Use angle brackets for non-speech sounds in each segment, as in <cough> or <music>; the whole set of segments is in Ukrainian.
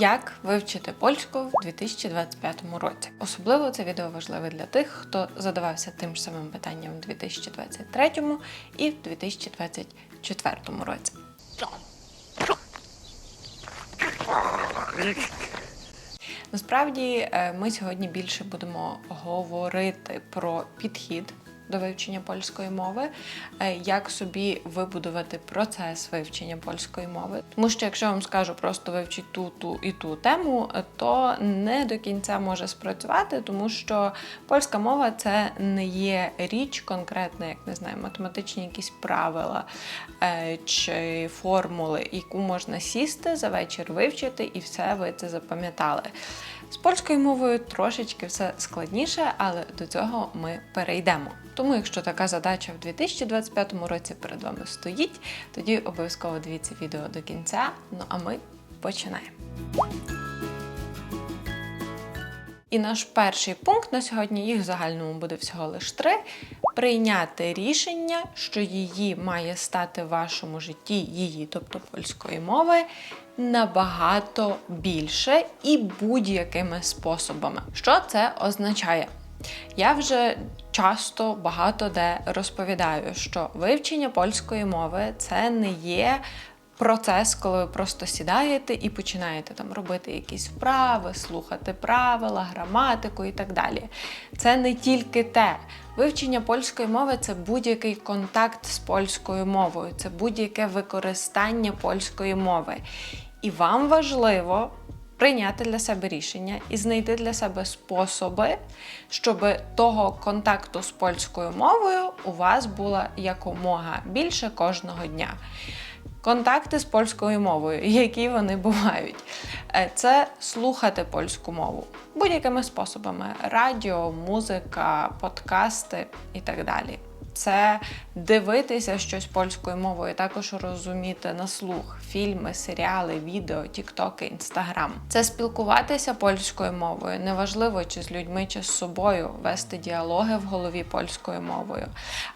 Як вивчити польську в 2025 році? Особливо це відео важливе для тих, хто задавався тим ж самим питанням у 2023 і в 2024 році. Насправді е, ми сьогодні більше будемо говорити про підхід до вивчення польської мови, е, як собі вибудувати процес вивчення польської мови. Тому що якщо я вам скажу просто вивчіть ту, ту і ту тему, то не до кінця може спрацювати, тому що польська мова це не є річ конкретна, як не знаю, математичні якісь правила е, чи формули, яку можна сісти за вечір вивчити, і все ви це запам'ятали. З польською мовою трошечки все складніше, але до цього ми перейдемо. Тому, якщо така задача в 2025 році перед вами стоїть, тоді обов'язково дивіться відео до кінця. Ну а ми починаємо. І наш перший пункт на сьогодні їх в загальному буде всього лише три: прийняти рішення, що її має стати в вашому житті, її, тобто польської мови, набагато більше і будь-якими способами. Що це означає? Я вже часто багато де розповідаю, що вивчення польської мови це не є процес, коли ви просто сідаєте і починаєте там робити якісь вправи, слухати правила, граматику і так далі. Це не тільки те. Вивчення польської мови це будь-який контакт з польською мовою, це будь-яке використання польської мови. І вам важливо прийняти для себе рішення і знайти для себе способи, щоб того контакту з польською мовою у вас було якомога більше кожного дня. Контакти з польською мовою, <laughs> які вони бувають, Е, це слухати польську мову будь-якими способами: радіо, музика, подкасти і так далі. Це дивитися щось польською мовою, також розуміти на слух фільми, серіали, відео, тіктоки, інстаграм. Це спілкуватися польською мовою, неважливо чи з людьми, чи з собою, вести діалоги в голові польською мовою.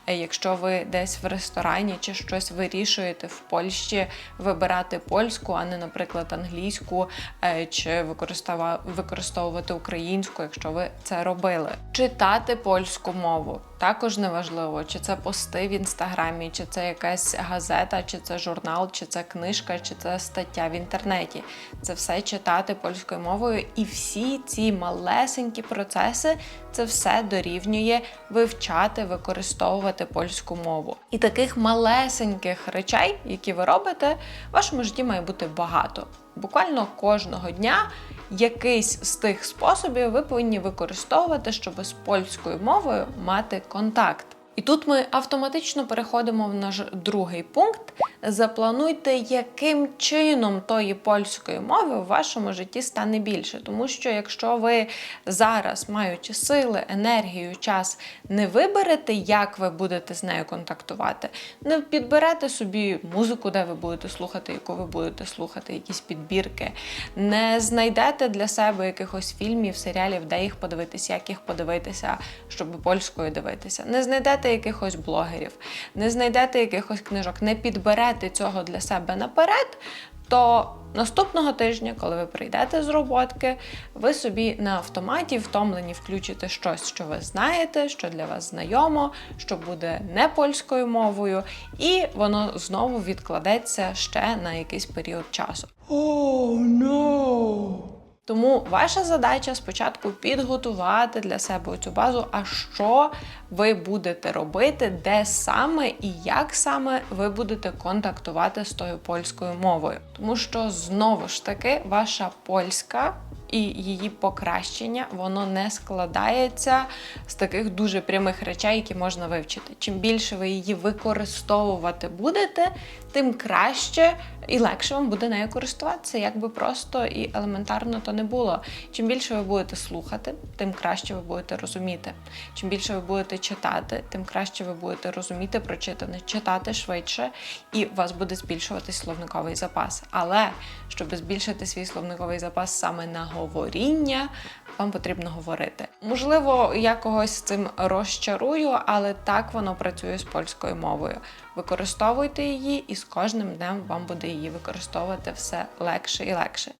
Якщо ви десь в ресторані чи щось вирішуєте в Польщі, вибирати польську, а не, наприклад, англійську, е, чи використовувати українську, якщо ви це робили. Читати польську мову також неважливо, чи це пости в інстаграмі, чи це якась газета, чи це журнал, чи це книжка, чи це стаття в інтернеті. Це все читати польською мовою, і всі ці малесенькі процеси це все дорівнює вивчати, використовувати польську мову. І таких малесеньких речей, які ви робите, в вашому житті має бути багато. Буквально кожного дня якийсь з тих способів ви повинні використовувати, щоб з польською мовою мати контакт. І тут ми автоматично переходимо в наш другий пункт. Заплануйте, яким чином тої польської мови в вашому житті стане більше. Тому що якщо ви зараз, маючи сили, енергію, час, не виберете, як ви будете з нею контактувати, не підберете собі музику, де ви будете слухати, яку ви будете слухати, якісь підбірки, не знайдете для себе якихось фільмів, серіалів, де їх подивитися, як їх подивитися, щоб польською дивитися. Не знайдете якихось блогерів, не знайдете якихось книжок, не підберете цього для себе наперед, то наступного тижня, коли ви прийдете з роботки, ви собі на автоматі втомлені включите щось, що ви знаєте, що для вас знайомо, що буде не польською мовою, і воно знову відкладеться ще на якийсь період часу. Тому ваша задача спочатку підготувати для себе цю базу, а що ви будете робити, де саме і як саме ви будете контактувати з тою польською мовою. Тому що знову ж таки ваша польська. І її покращення воно не складається з таких дуже прямих речей, які можна вивчити. Чим більше ви її використовувати будете, тим краще і легше вам буде нею користуватися, як би просто і елементарно то не було. Чим більше ви будете слухати, тим краще ви будете розуміти. Чим більше ви будете читати, тим краще ви будете розуміти прочитане, читати швидше, і у вас буде збільшуватись словниковий запас. Але щоб збільшити свій словниковий запас саме на говоріння, вам потрібно говорити. Можливо, я когось з цим розчарую, але так воно працює з польською мовою. Використовуйте її, і з кожним днем вам буде її використовувати все легше і легше.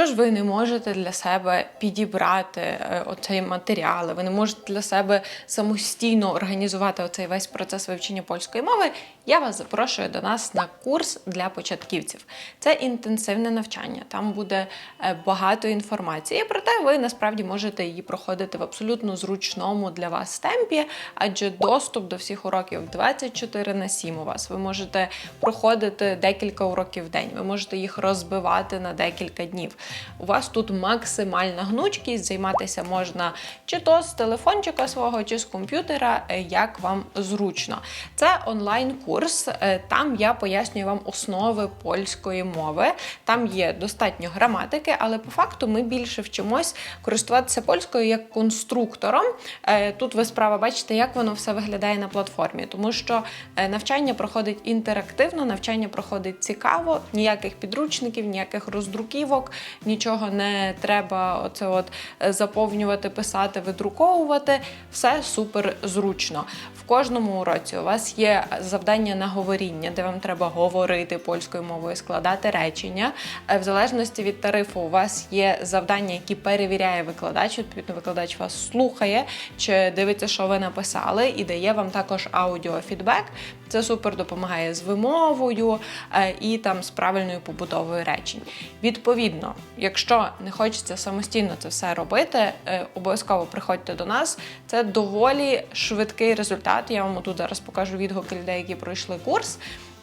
Якщо ж ви не можете для себе підібрати е, оцей матеріал, ви не можете для себе самостійно організувати оцей весь процес вивчення польської мови, я вас запрошую до нас на курс для початківців. Це інтенсивне навчання. Там буде е, багато інформації. Проте ви насправді можете її проходити в абсолютно зручному для вас темпі, адже доступ до всіх уроків 24 на 7 у вас. Ви можете проходити декілька уроків в день. Ви можете їх розбивати на декілька днів. У вас тут максимальна гнучкість, займатися можна чи то з телефончика свого, чи з комп'ютера, е, як вам зручно. Це онлайн-курс. е, Там я пояснюю вам основи польської мови. Там є достатньо граматики, але по факту ми більше вчимось користуватися польською як конструктором. Е, Тут ви справа бачите, як воно все виглядає на платформі, тому що навчання проходить інтерактивно, навчання проходить цікаво, ніяких підручників, ніяких роздруківок, нічого не треба оце от е, заповнювати, писати, видруковувати. Все супер зручно. В кожному уроці у вас є завдання на говоріння, де вам треба говорити польською мовою, складати речення. Е, В залежності від тарифу, у вас є завдання, які перевіряє викладач. Відповідно, викладач вас слухає чи дивиться, що ви написали, і дає вам також аудіофідбек. Це супер допомагає з вимовою е, і там з правильною побудовою речень. Відповідно, якщо не хочеться самостійно це все робити, е, обов'язково приходьте до нас. Це доволі швидкий результат. Я вам тут зараз покажу відгуки людей, які пройшли курс.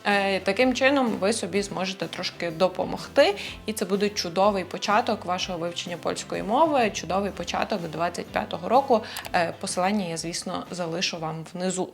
Е, Таким чином ви собі зможете трошки допомогти, і це буде чудовий початок вашого вивчення польської мови, чудовий початок 25-го року. Е, Посилання я, звісно, залишу вам внизу.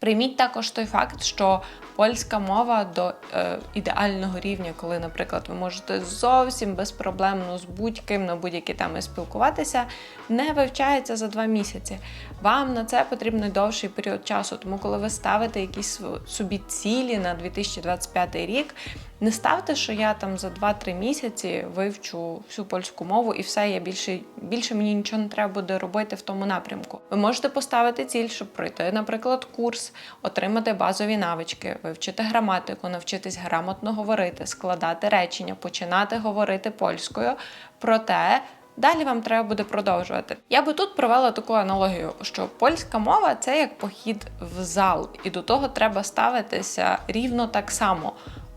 Прийміть також той факт, що польська мова до е, ідеального рівня, коли, наприклад, ви можете зовсім безпроблемно з будь-ким на будь-які теми спілкуватися, не вивчається за два місяці. Вам на це потрібний довший період часу. Тому, коли ви ставите якісь собі цілі на 2025 рік, не ставте, що я там за 2-3 місяці вивчу всю польську мову і все, я більше, більше мені нічого не треба буде робити в тому напрямку. Ви можете поставити ціль, щоб пройти, наприклад, курс, отримати базові навички, вивчити граматику, навчитись грамотно говорити, складати речення, починати говорити польською. Проте Далі вам треба буде продовжувати. Я би тут провела таку аналогію, що польська мова це як похід в зал, і до того треба ставитися рівно так само.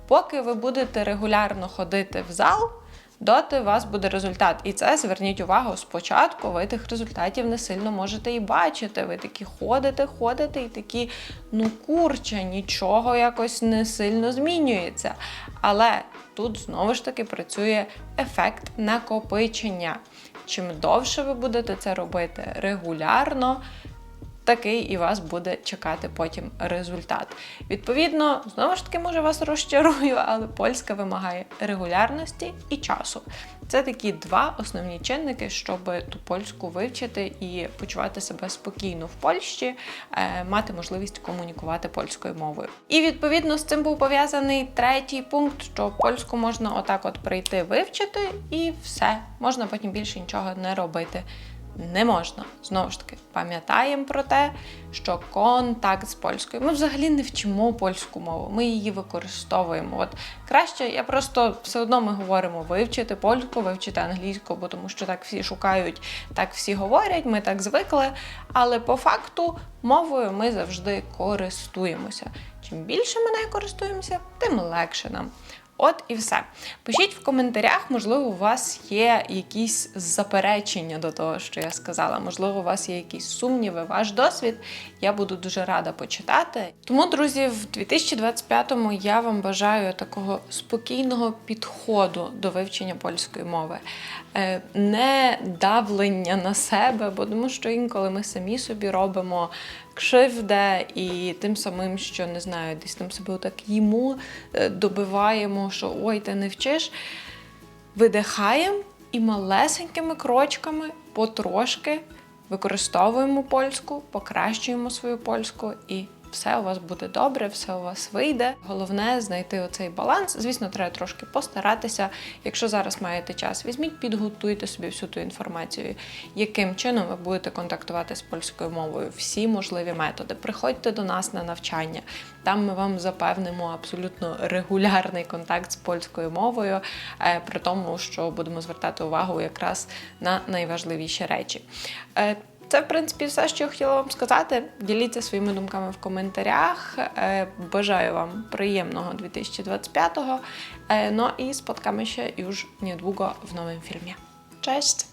Поки ви будете регулярно ходити в зал, доти у вас буде результат. І це зверніть увагу, спочатку ви тих результатів не сильно можете і бачити. Ви такі ходите, ходите, і такі, ну курче, нічого якось не сильно змінюється. Але тут знову ж таки працює ефект накопичення. Чим довше ви будете це робити регулярно, такий і вас буде чекати потім результат. Відповідно, знову ж таки, може вас розчарую, але польська вимагає регулярності і часу. Це такі два основні чинники, щоб ту польську вивчити і почувати себе спокійно в Польщі, е, мати можливість комунікувати польською мовою. І відповідно з цим був пов'язаний третій пункт, що польську можна отак от прийти вивчити, і все, можна потім більше нічого не робити не можна. Знову ж таки, пам'ятаємо про те, що контакт з польською. Ми взагалі не вчимо польську мову, ми її використовуємо. От краще, я просто все одно ми говоримо вивчити польську, вивчити англійську, бо тому що так всі шукають, так всі говорять, ми так звикли. Але по факту мовою ми завжди користуємося. Чим більше ми нею користуємося, тим легше нам. От і все. Пишіть в коментарях, можливо, у вас є якісь заперечення до того, що я сказала. Можливо, у вас є якісь сумніви, ваш досвід. Я буду дуже рада почитати. Тому, друзі, в 2025-му я вам бажаю такого спокійного підходу до вивчення польської мови, Е, не давлення на себе, бо тому що інколи ми самі собі робимо кривде і тим самим, що не знаю, десь там себе так їмо, е, добиваємо, що ой, ти не вчиш. Видихаємо і малесенькими крочками потрошки використовуємо польську, покращуємо свою польську і все у вас буде добре, все у вас вийде. Головне знайти оцей баланс. Звісно, треба трошки постаратися. Якщо зараз маєте час, візьміть, підготуйте собі всю ту інформацію, яким чином ви будете контактувати з польською мовою, всі можливі методи. Приходьте до нас на навчання. Там ми вам запевнимо абсолютно регулярний контакт з польською мовою, е, при тому, що будемо звертати увагу якраз на найважливіші речі. Е, Це, в принципі, все, що я хотіла вам сказати. Діліться своїми думками в коментарях. Е, Бажаю вам приємного 2025-го. Ну No i spotkamy się niedługo w nowym filmie. Cześć!